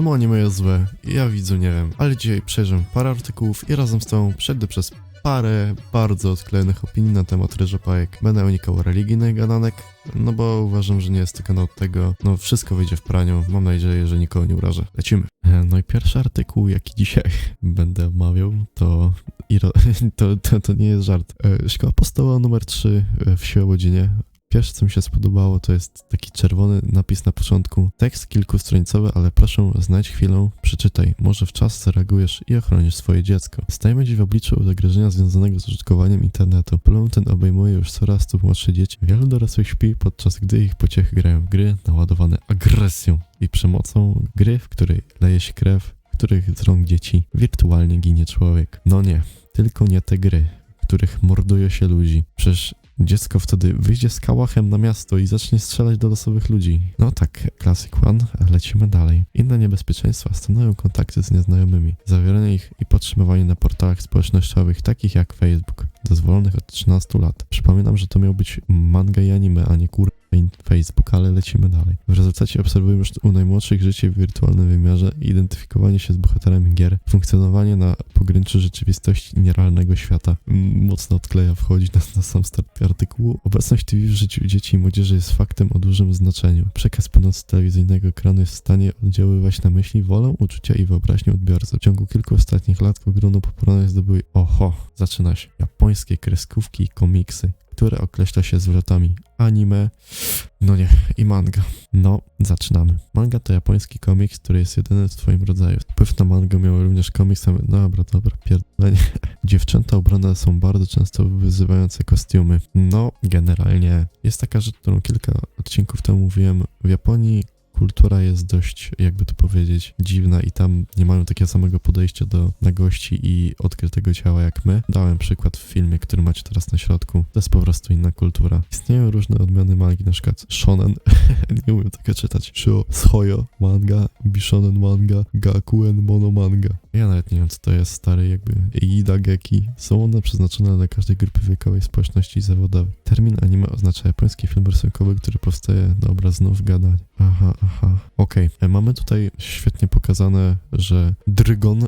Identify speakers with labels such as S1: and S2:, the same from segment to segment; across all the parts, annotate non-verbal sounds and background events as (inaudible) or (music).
S1: Czemu anime jest złe? Ja widzę, nie wiem. Ale dzisiaj przejrzę parę artykułów i razem z tobą przejdę przez parę bardzo odklejonych opinii na temat ryżopajek. Będę unikał religijnych gadanek, no bo uważam, że nie jest to kanał od tego. No wszystko wyjdzie w praniu. Mam nadzieję, że nikogo nie urażę. Lecimy. E, No i pierwszy artykuł, jaki dzisiaj (laughs) będę omawiał, to (laughs) to, to, to nie jest żart. E, Szkoła podstawowa numer 3 w Siłowodzinie. Pierwsze, co mi się spodobało, to jest taki czerwony napis na początku. Tekst kilkustronicowy, ale proszę znajdź chwilę, przeczytaj. Może w czas zareagujesz i ochronisz swoje dziecko. Stajemy dziś w obliczu zagrożenia związanego z użytkowaniem internetu. Problem ten obejmuje już coraz to młodsze dzieci. Wielu dorosłych śpi, podczas gdy ich pociechy grają w gry naładowane agresją i przemocą. Gry, w której leje się krew, w których z rąk dzieci wirtualnie ginie człowiek. No nie, tylko nie te gry, w których morduje się ludzi. Przecież Dziecko wtedy wyjdzie z kałachem na miasto i zacznie strzelać do losowych ludzi. No tak, Classic One, lecimy dalej. Inne niebezpieczeństwa stanowią kontakty z nieznajomymi, zawieranie ich i podtrzymywanie na portalach społecznościowych takich jak Facebook, dozwolonych od 13 lat. Przypominam, że to miał być manga i anime, a nie kur... Facebook, ale lecimy dalej. W rezultacie obserwujemy u najmłodszych życie w wirtualnym wymiarze, identyfikowanie się z bohaterami gier, funkcjonowanie na pograniczy rzeczywistości i nierealnego świata. Mocno odkleja wchodzi na, na sam start artykułu. Obecność TV w życiu dzieci i młodzieży jest faktem o dużym znaczeniu. Przekaz płynący telewizyjnego ekranu jest w stanie oddziaływać na myśli, wolę, uczucia i wyobraźnię odbiorców. W ciągu kilku ostatnich lat ogromną popularność zdobyły oho, zaczyna się, japońskie kreskówki i komiksy które określa się zwrotami anime, no nie, i manga. No, zaczynamy. Manga to japoński komiks, który jest jedyny w swoim rodzaju. Wpływ na mangę miał również komiks, no dobra, dobra, pierdolenie. (laughs) Dziewczęta ubrane są bardzo często wyzywające kostiumy. No, generalnie jest taka rzecz, którą kilka odcinków temu mówiłem. W Japonii kultura jest dość, jakby to powiedzieć, dziwna i tam nie mają takiego samego podejścia do nagości i odkrytego ciała jak my. Dałem przykład w filmie, który macie teraz na środku. To jest po prostu inna kultura. Istnieją różne odmiany mangi, na przykład shonen, (laughs) nie umiem tego czytać, Sho, Shoyo manga, Bishonen manga, Gakuen mono manga. Ja nawet nie wiem, co to jest, stary, jakby Ida Geki. Są one przeznaczone dla każdej grupy wiekowej, społeczności i zawodowej. Termin anime oznacza japoński film rysunkowy, który powstaje, dobra, znów gadanie. Aha, aha. Okej, e, mamy tutaj świetnie pokazane, że Drygon,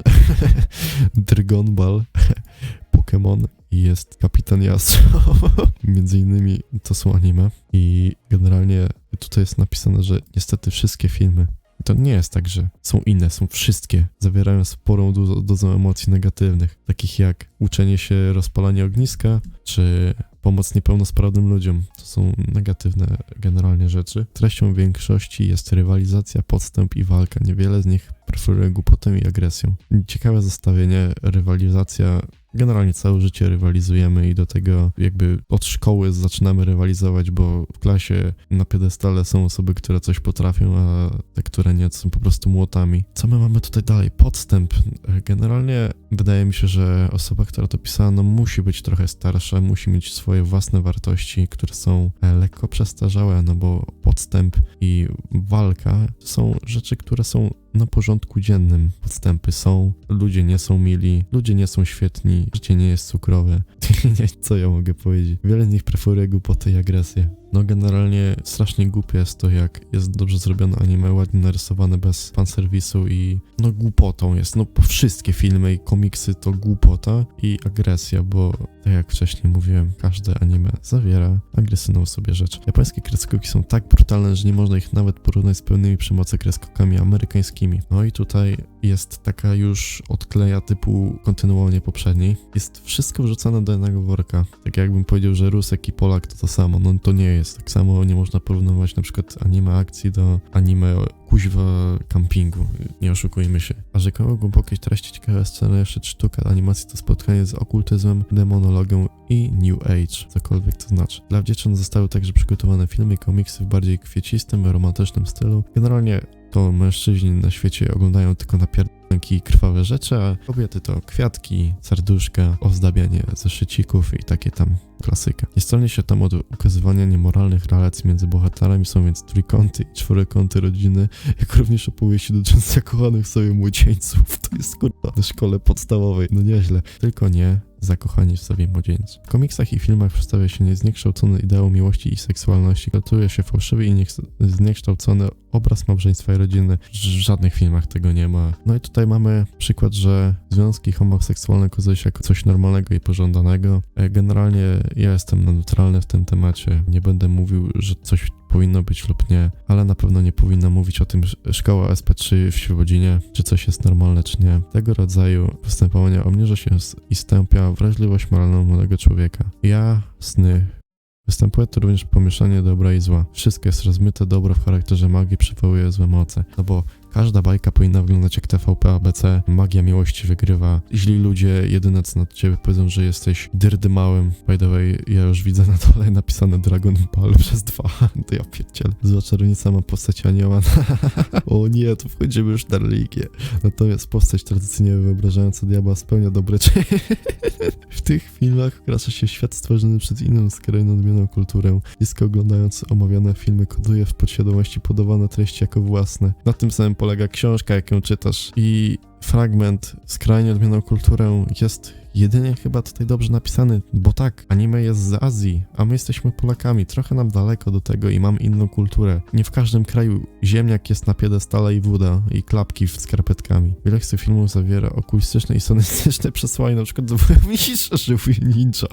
S1: (laughs) Ball, (laughs) Pokémon jest Kapitan Yasuo. (laughs) Między innymi to są anime i generalnie tutaj jest napisane, że niestety wszystkie filmy to nie jest tak, że są inne, są wszystkie. Zawierają sporą do, dozę emocji negatywnych, takich jak uczenie się rozpalania ogniska, czy pomoc niepełnosprawnym ludziom. To są negatywne generalnie rzeczy. Treścią większości jest rywalizacja, podstęp i walka. Niewiele z nich preferuje głupotę i agresją. Ciekawe zestawienie, rywalizacja Generalnie całe życie rywalizujemy i do tego jakby od szkoły zaczynamy rywalizować, bo w klasie na piedestale są osoby, które coś potrafią, a te, które nie, są po prostu młotami. Co my mamy tutaj dalej? Podstęp. Generalnie wydaje mi się, że osoba, która to pisała, no musi być trochę starsza, musi mieć swoje własne wartości, które są e, lekko przestarzałe, no bo podstęp i walka są rzeczy, które są na porządku dziennym. Podstępy są, ludzie nie są mili, ludzie nie są świetni, życie nie jest cukrowe. (laughs) Co ja mogę powiedzieć? Wiele z nich preferuje głupotę i agresję. No generalnie strasznie głupie jest to, jak jest dobrze zrobione anime, ładnie narysowane bez fanserwisu i no głupotą jest. No wszystkie filmy i komiksy to głupota i agresja, bo tak jak wcześniej mówiłem, każde anime zawiera agresywną sobie rzecz. Japońskie kreskówki są tak brutalne, że nie można ich nawet porównać z pełnymi przemocy kreskówkami amerykańskimi. No i tutaj jest taka już odkleja typu kontynuowanie poprzedniej. Jest wszystko wrzucane do jednego worka. Tak jakbym powiedział, że Rusek i Polak to to samo. No to nie jest. Tak samo nie można porównywać na przykład anime akcji do anime kuźwa campingu. Nie oszukujmy się. A rzekomo głębokie treści, ciekawe sceny, jeszcze sztuka animacji to spotkanie z okultyzmem, demonologią i New Age, cokolwiek to znaczy. Dla dziewcząt zostały także przygotowane filmy i komiksy w bardziej kwiecistym, romantycznym stylu. Generalnie to mężczyźni na świecie oglądają tylko napierdolki i krwawe rzeczy, a kobiety to kwiatki, serduszka, ozdabianie zeszycików i takie tam klasyka. Nie stroni się tam od ukazywania niemoralnych relacji między bohaterami, są więc trójkąty i czworokąty rodziny, jak również opowieści dotyczące zakochanych sobie młodzieńców. To jest kurwa na szkole podstawowej, no nieźle. Tylko nie zakochani w sobie młodzieńcy. W komiksach i filmach przedstawia się niezniekształcony ideał miłości i seksualności, kształtuje się fałszywy i nieks- zniekształcony obraz małżeństwa i rodziny. W żadnych filmach tego nie ma. No i tutaj mamy przykład, że związki homoseksualne okazuje się jako coś normalnego i pożądanego. E, Generalnie ja jestem neutralny w tym temacie. Nie będę mówił, że coś powinno być lub nie, ale na pewno nie powinna mówić o tym sz- szkoła SP3 w Świebodzinie, czy coś jest normalne, czy nie. Tego rodzaju postępowania obniża się i stępia wrażliwość moralną młodego człowieka. Ja, sny, Występuje tu również pomieszanie dobra i zła. Wszystko jest rozmyte, dobro w charakterze magii przywołuje złe moce. No bo każda bajka powinna wyglądać jak TVP ABC. Magia miłości wygrywa. Źli ludzie jedyne co na ciebie powiedzą, że jesteś dyrdymałym. By the way, ja już widzę na dole napisane Dragon Ball (laughs) przez dwa. (laughs) To ja pierdzielę. Zła czarownica ma postać anioła. (laughs) o nie, tu wchodzimy już na religię. Natomiast postać tradycyjnie wyobrażająca diabła spełnia dobre czyny. W tych filmach wkracza się świat stworzony przez inną skrajną odmienną kulturę. Dziecko oglądając omawiane filmy koduje w podświadomości podawane treści jako własne. Na tym samym polega książka, jaką czytasz. I fragment skrajnie odmienną kulturę jest jedynie chyba tutaj dobrze napisany, bo tak, anime jest z Azji, a my jesteśmy Polakami, trochę nam daleko do tego i mam inną kulturę. Nie w każdym kraju ziemniak jest na piedestale i woda i klapki z skarpetkami. Wiele z tych filmów zawiera okultystyczne i sonistyczne (laughs) przesłanie, na przykład (laughs) mistrza żywy ninja.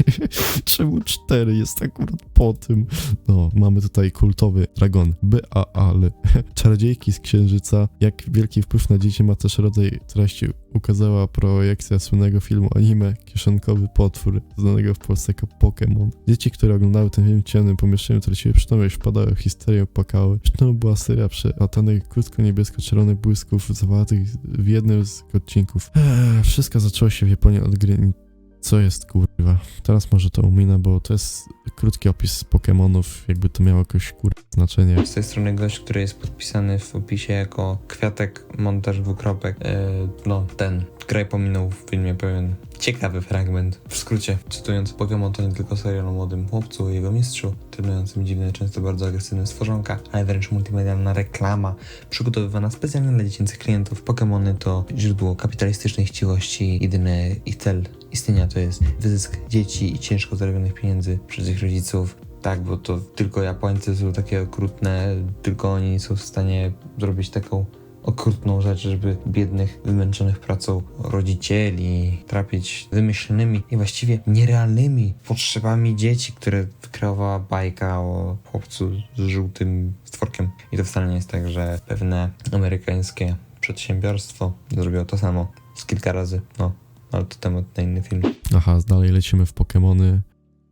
S1: (laughs) Czemu cztery jest akurat po tym? No, mamy tutaj kultowy dragon B.A.A.L. Czarodziejki z Księżyca. Jak wielki wpływ na dzieci ma też rodzaj treści ukazała projekcja słynnego filmu anime Kieszonkowy potwór, znanego w Polsce jako Pokémon. Dzieci, które oglądały ten film w ciemnym pomieszczeniu, traciły przytomność, wpadały w histerię, płakały. Przyczyną była seria przeatanych krótko-niebiesko-czerwonych błysków zawartych w jednym z odcinków. Eee, wszystko zaczęło się w Japonii od gry co jest kurwa? Teraz może to uminę, bo to jest krótki opis Pokémonów, jakby to miało jakieś kurwa znaczenie.
S2: Z tej strony gość, który jest podpisany w opisie jako kwiatek, montaż dwukropek. Yy, no, ten. Graj pominął w filmie pewien ciekawy fragment. W skrócie, cytując, Pokémon to nie tylko serial o młodym chłopcu i jego mistrzu, trenującym dziwne, często bardzo agresywne stworzonka, ale wręcz multimedialna reklama, przygotowywana specjalnie dla dziecięcych klientów. Pokémony to źródło kapitalistycznej chciwości, jedyny ich cel istnienia to jest wyzysk dzieci i ciężko zarobionych pieniędzy przez ich rodziców. Tak, bo to tylko Japońcy są takie okrutne, tylko oni są w stanie zrobić taką okrutną rzecz, żeby biednych, wymęczonych pracą rodzicieli trapić wymyślonymi i właściwie nierealnymi potrzebami dzieci, które wykreowała bajka o chłopcu z żółtym stworkiem. I to wcale nie jest tak, że pewne amerykańskie przedsiębiorstwo zrobiło to samo z kilka razy. No, ale to temat na inny film.
S1: Aha, dalej lecimy w Pokémony.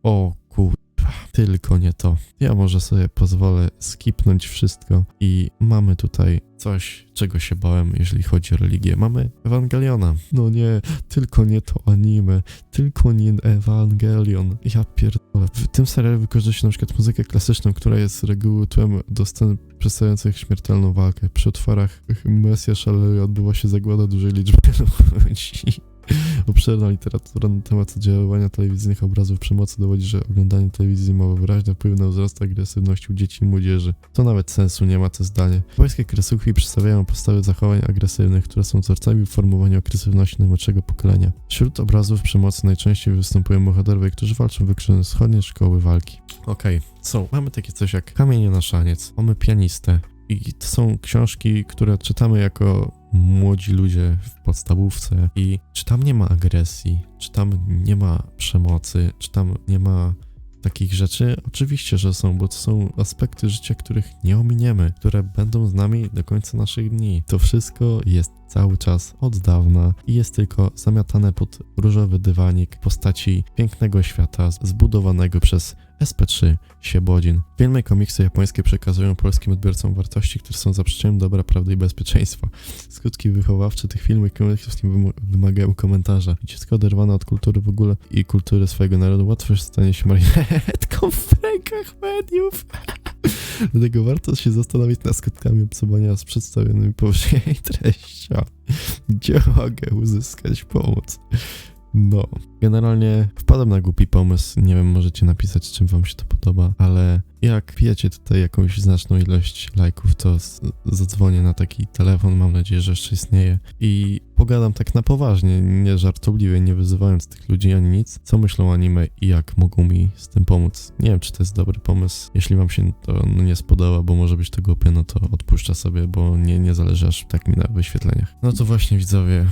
S1: O kurwa, tylko nie to. Ja może sobie pozwolę skipnąć wszystko i mamy tutaj coś, czego się bałem, jeżeli chodzi o religię. Mamy Ewangeliona. No nie, tylko nie to anime, tylko nie Ewangelion. Ja pierdolę. W tym serialu wykorzystuje na przykład muzykę klasyczną, która jest z reguły tłem do scen przedstawiających śmiertelną walkę. Przy otwarach Mesjasz Alleluja odbywa się zagłada dużej liczby ludzi. (laughs) Obszerna literatura na temat oddziaływania telewizyjnych obrazów przemocy dowodzi, że oglądanie telewizji ma wyraźny wpływ na wzrost agresywności u dzieci i młodzieży. To nawet sensu nie ma to zdanie. Polskie kresuchy przedstawiają podstawy zachowań agresywnych, które są wzorcami w formowaniu agresywności najmłodszego pokolenia. Wśród obrazów przemocy najczęściej występują bohaterowie, którzy walczą w wykształcone wschodnie szkoły walki. Okej, są. Mamy takie coś jak Kamienie na szaniec, mamy pianistę, i to są książki, które czytamy jako młodzi ludzie w podstawówce. I czy tam nie ma agresji, czy tam nie ma przemocy, czy tam nie ma takich rzeczy? Oczywiście, że są, bo to są aspekty życia, których nie ominiemy, które będą z nami do końca naszych dni. To wszystko jest cały czas od dawna i jest tylko zamiatane pod różowy dywanik postaci pięknego świata zbudowanego przez SP3 Siebodzin. Filmy i komiksy japońskie przekazują polskim odbiorcom wartości, które są zaprzeczeniem dobra, prawdy i bezpieczeństwa. Skutki wychowawcze tych filmów i komiksów nie wym- wymagają komentarza. Dziecko oderwane od kultury w ogóle i kultury swojego narodu łatwo stanie się marionetką w rękach mediów. (laughs) Dlatego warto się zastanowić nad skutkami obcowania z przedstawionymi powyżej treściami. Gdzie mogę uzyskać pomoc? No, generalnie wpadłem na głupi pomysł. Nie wiem, możecie napisać, czym wam się to podoba, ale Jak pijecie tutaj jakąś znaczną ilość lajków, to zadzwonię na taki telefon, mam nadzieję, że jeszcze istnieje i pogadam tak na poważnie, nie żartobliwie, nie wyzywając tych ludzi ani nic, co myślą o anime i jak mogą mi z tym pomóc. Nie wiem, czy to jest dobry pomysł. Jeśli wam się to no, nie spodoba, bo może być to głupie, no to odpuszczę sobie, bo nie, nie zależy aż tak mi na wyświetleniach. No to właśnie widzowie,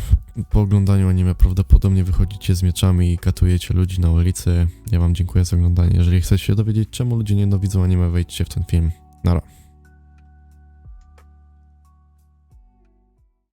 S1: po oglądaniu anime prawdopodobnie wychodzicie z mieczami i katujecie ludzi na ulicy. Ja wam dziękuję za oglądanie. Jeżeli chcecie się dowiedzieć, czemu ludzie nienawidzą anime, wejdźcie w ten film. Nara.